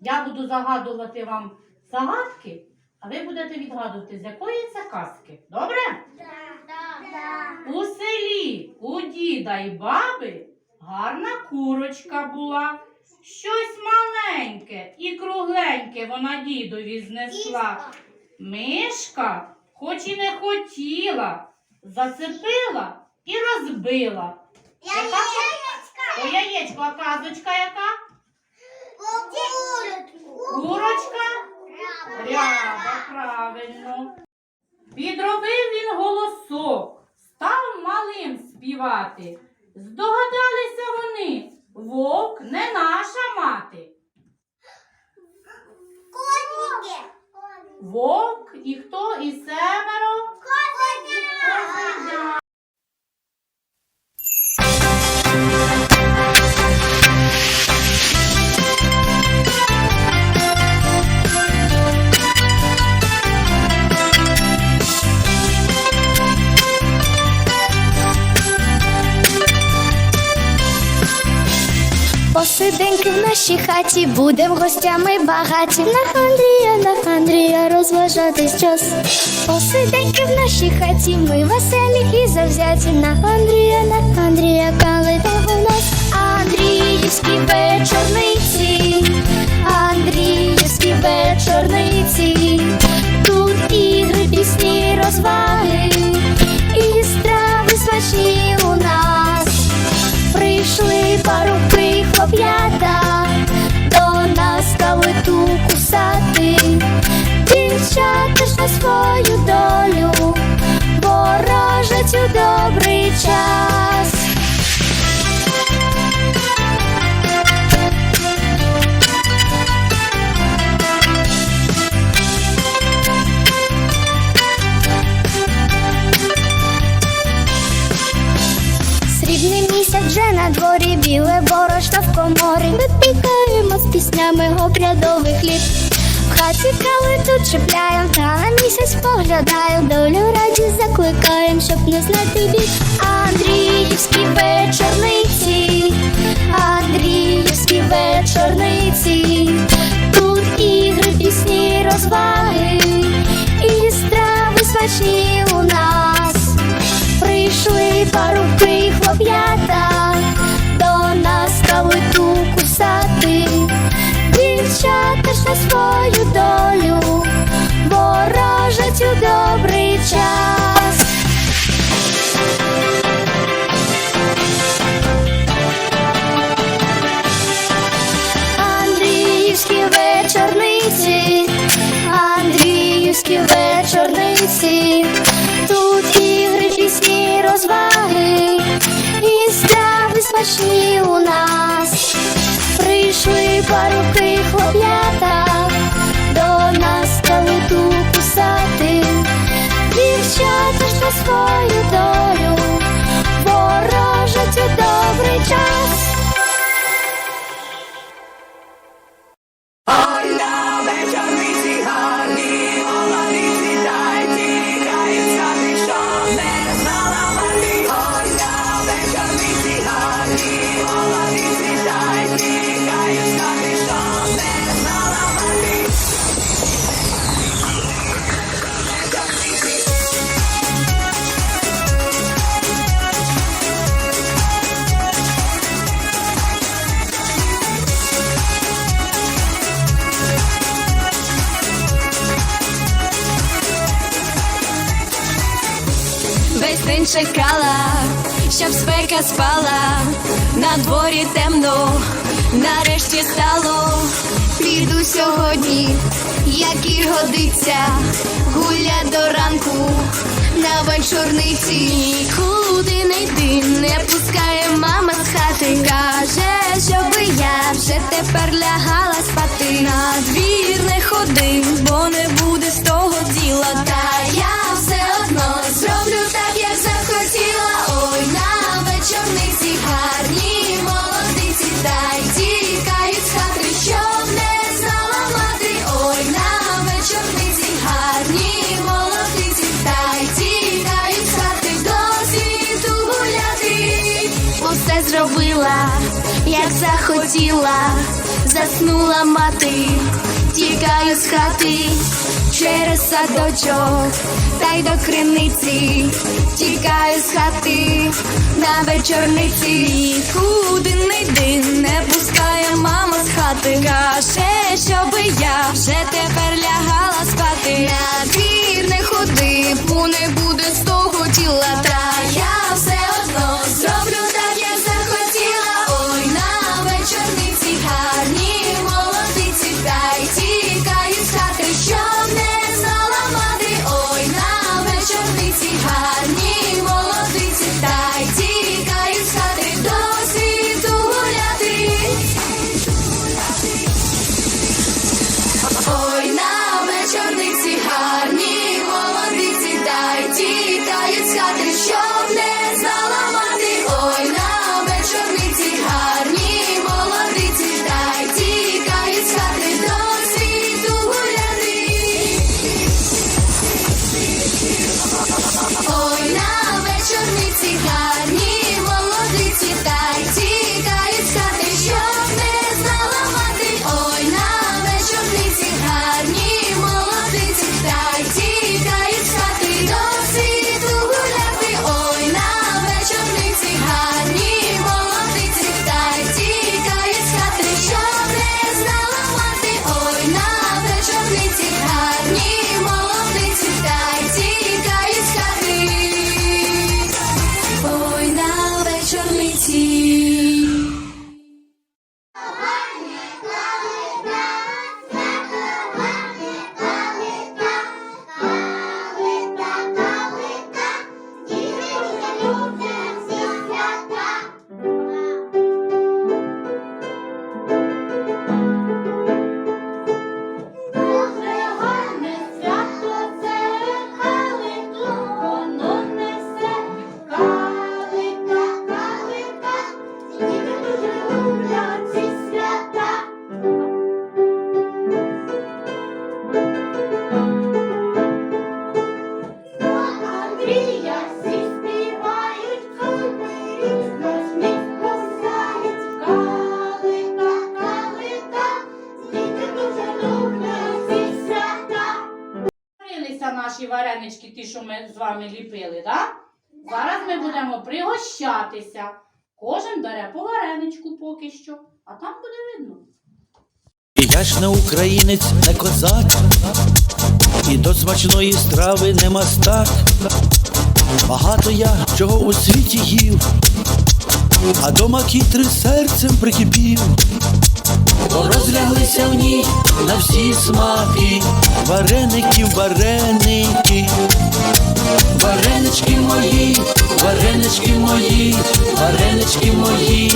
Я буду загадувати вам загадки, а ви будете відгадувати, з якої це казки. Добре? У селі у діда й баби гарна курочка була. Щось маленьке і кругленьке вона дідові знесла. Мишка, хоч і не хотіла, зацепила і розбила. О, яєчко, а казочка яка? Курочка? Ряба, правильно. Підробив він голосок, став малим співати. Здогадалися вони, вовк не наша мати. Вовк і хто хаті, будем гостями багаті. На Андрія, на Андрія розважатись час. Посиденьки в нашій хаті, ми веселі і завзяті. На Андрія, на Андрія, калита у нас. Андріївські вечорниці, Андріївські вечорниці. Тут ігри, пісні, розваги і страви смачні на свою долю, ворожать у добрий час. Срібний місяць вже на дворі, біле борошно в коморі. Випікаємо з піснями обрядовий хліб. В цікаво, тут чіпляєм, та на місяць поглядаєм, долю раді закликаєм, щоб не знати бід. Андріївські вечорниці, Андріївські вечорниці. Свою долю, ворожать у добрий час. Андріївські вечорниці, Андріївські вечорниці, тут ігри, пісні, розваги і страви смачні у нас. Прийшли парубки хлоп'ята щоб спека спала, на дворі темно, нарешті стало. Піду сьогодні, як і годиться, гуля до ранку на вечорниці. Нікуди не йди, не пускає мама з хати. Каже, щоби я вже тепер лягала спати. На двір не ходи, бо не буде з того захотіла. заснула мати, тікаю з хати через садочок, та й до криниці, тікаю з хати на вечорниці, нікуди не йди, не пускає мама з хати, каже, щоби я вже тепер лягала спати. На двір не ходи, бо не буде з того тіла, та я все з наші варенички, ті, що ми з вами ліпили, так? Зараз ми будемо пригощатися. Кожен бере по вареничку поки що, а там буде видно. Я ж не українець, не козак, і до смачної страви не мастак. Багато я чого у світі їв, а до макітри серцем прикипів. Розляглися в ній на всі смаки, вареники, вареники, варенички мої, варенички мої, варенички мої,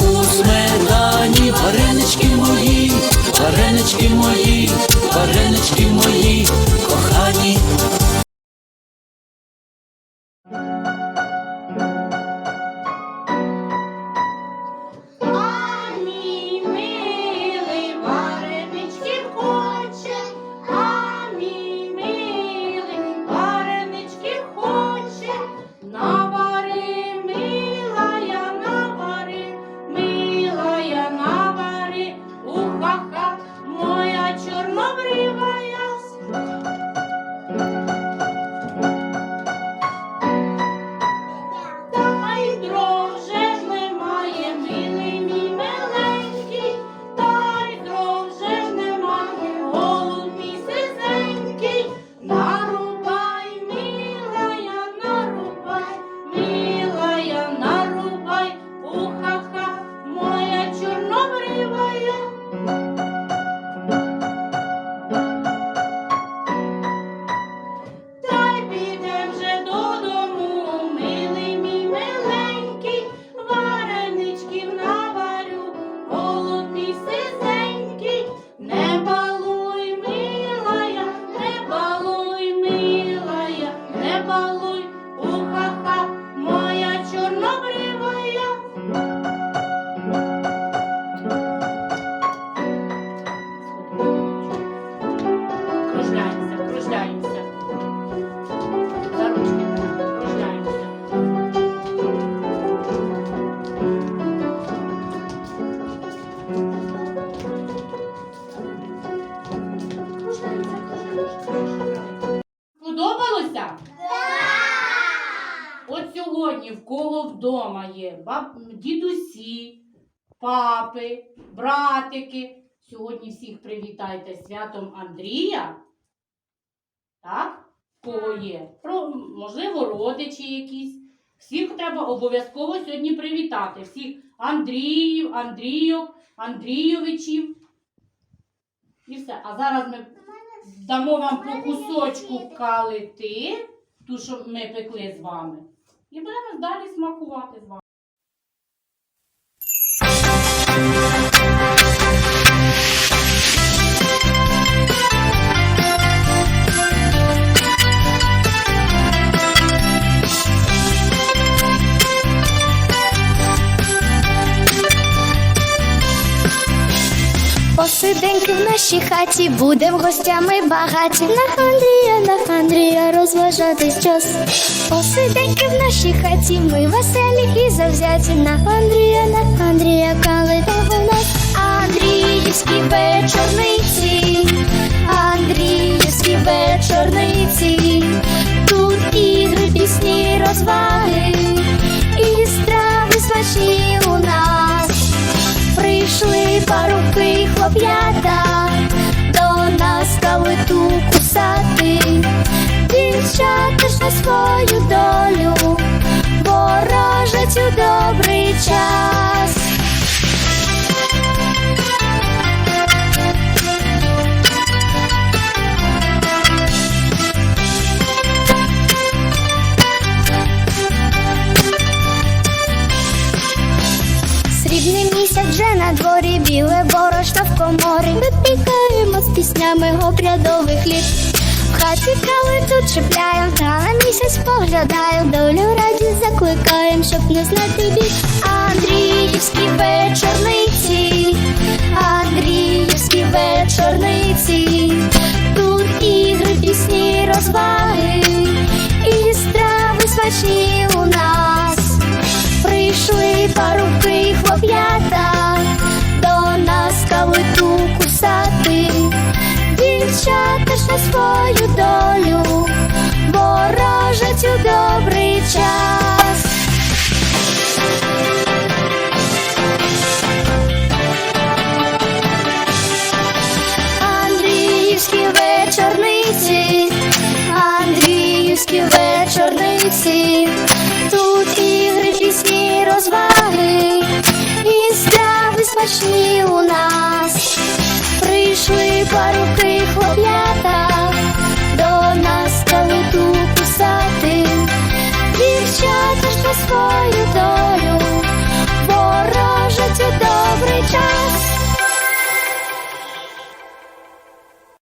у сметані, варенички мої, варенички мої, варенички мої, Подобалося? Да! От сьогодні в кого вдома є баб... дідусі, папи, братики. Сьогодні всіх привітайте святом Андрія. Так? Кого є? Про, можливо, родичі якісь. Всіх треба обов'язково сьогодні привітати. Всіх Андріїв, Андрійок, Андрійовичів. І все. А зараз ми дамо вам по кусочку калити, ту, що ми пекли з вами. І будемо далі смакувати з вами. Посиденьки в нашій хаті, будем гостями багаті. На Андрія, на Андрія розважатись час. Посиденьки в нашій хаті, ми веселі і завзяті. На Андрія, на Андрія, коли у нас. Хлоп'ята до нас калиту кусати, дівчата ж на свою долю, з піснями обрядових літ. В хаті кали тут чіпляєм, та на місяць поглядаєм, долю раді закликаєм, щоб не знати бід. Андріївські вечорниці, Андріївські вечорниці, тут ігри, пісні, розваги і страви смачні у нас. Прийшли парубки хлоп'ята смачні у нас. Прийшли парубки хлоп'ята до нас калиту кусати, дівчата ж на свою долю,